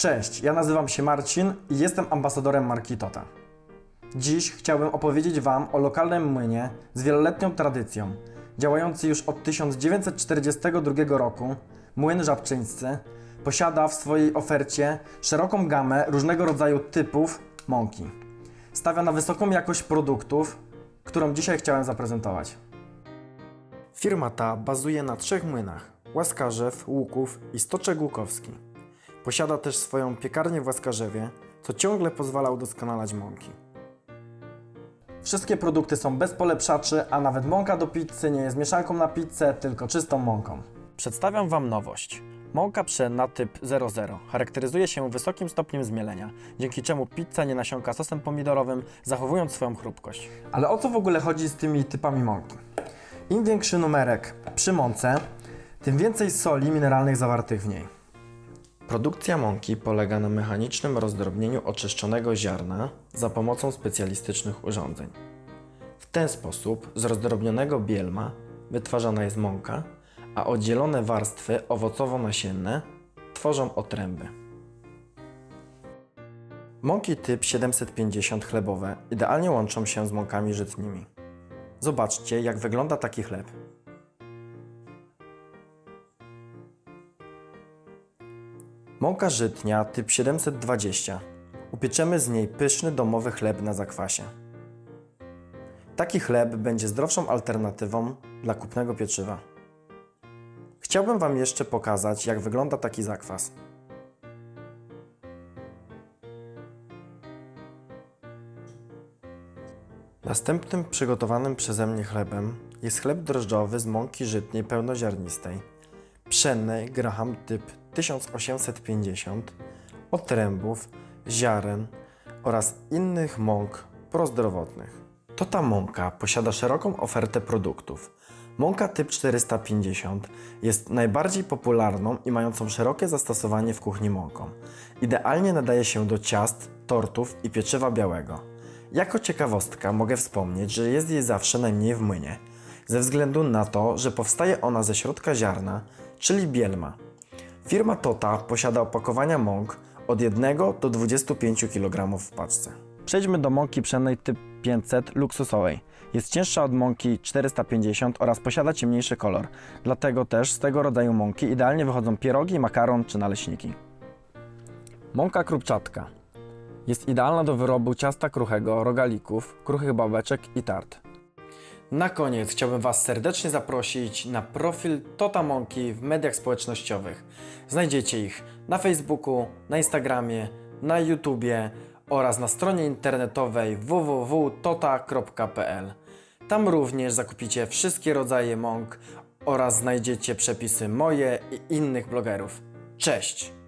Cześć, ja nazywam się Marcin i jestem ambasadorem marki Tota. Dziś chciałbym opowiedzieć Wam o lokalnym młynie z wieloletnią tradycją. Działający już od 1942 roku, młyn Żabczyńscy posiada w swojej ofercie szeroką gamę różnego rodzaju typów mąki. Stawia na wysoką jakość produktów, którą dzisiaj chciałem zaprezentować. Firma ta bazuje na trzech młynach: Łaskarzew, Łuków i Stoczek Łukowski. Posiada też swoją piekarnię w Łaskarzewie, co ciągle pozwala udoskonalać mąki. Wszystkie produkty są bez polepszaczy, a nawet mąka do pizzy nie jest mieszanką na pizzę, tylko czystą mąką. Przedstawiam Wam nowość. Mąka pszenna typ 00 charakteryzuje się wysokim stopniem zmielenia, dzięki czemu pizza nie nasiąka sosem pomidorowym, zachowując swoją chrupkość. Ale o co w ogóle chodzi z tymi typami mąki? Im większy numerek przy mące, tym więcej soli mineralnych zawartych w niej. Produkcja mąki polega na mechanicznym rozdrobnieniu oczyszczonego ziarna za pomocą specjalistycznych urządzeń. W ten sposób z rozdrobnionego bielma wytwarzana jest mąka, a oddzielone warstwy owocowo-nasienne tworzą otręby. Mąki typ 750 chlebowe idealnie łączą się z mąkami żytnimi. Zobaczcie, jak wygląda taki chleb. Mąka żytnia typ 720. Upieczemy z niej pyszny domowy chleb na zakwasie. Taki chleb będzie zdrowszą alternatywą dla kupnego pieczywa. Chciałbym Wam jeszcze pokazać, jak wygląda taki zakwas. Następnym przygotowanym przeze mnie chlebem jest chleb drożdżowy z mąki żytniej pełnoziarnistej, pszennej Graham typ 1850, otrębów, ziaren oraz innych mąk prozdrowotnych. To ta mąka posiada szeroką ofertę produktów. Mąka typ 450 jest najbardziej popularną i mającą szerokie zastosowanie w kuchni mąką. Idealnie nadaje się do ciast, tortów i pieczywa białego. Jako ciekawostka mogę wspomnieć, że jest jej zawsze najmniej w młynie, ze względu na to, że powstaje ona ze środka ziarna, czyli bielma. Firma Tota posiada opakowania mąk od 1 do 25 kg w paczce. Przejdźmy do mąki pszennej typ 500 luksusowej. Jest cięższa od mąki 450 oraz posiada ciemniejszy kolor. Dlatego też z tego rodzaju mąki idealnie wychodzą pierogi, makaron czy naleśniki. Mąka krupczatka. Jest idealna do wyrobu ciasta kruchego, rogalików, kruchych babeczek i tart. Na koniec chciałbym Was serdecznie zaprosić na profil Tota Mąki w mediach społecznościowych. Znajdziecie ich na Facebooku, na Instagramie, na YouTubie oraz na stronie internetowej www.tota.pl. Tam również zakupicie wszystkie rodzaje mąk oraz znajdziecie przepisy moje i innych blogerów. Cześć!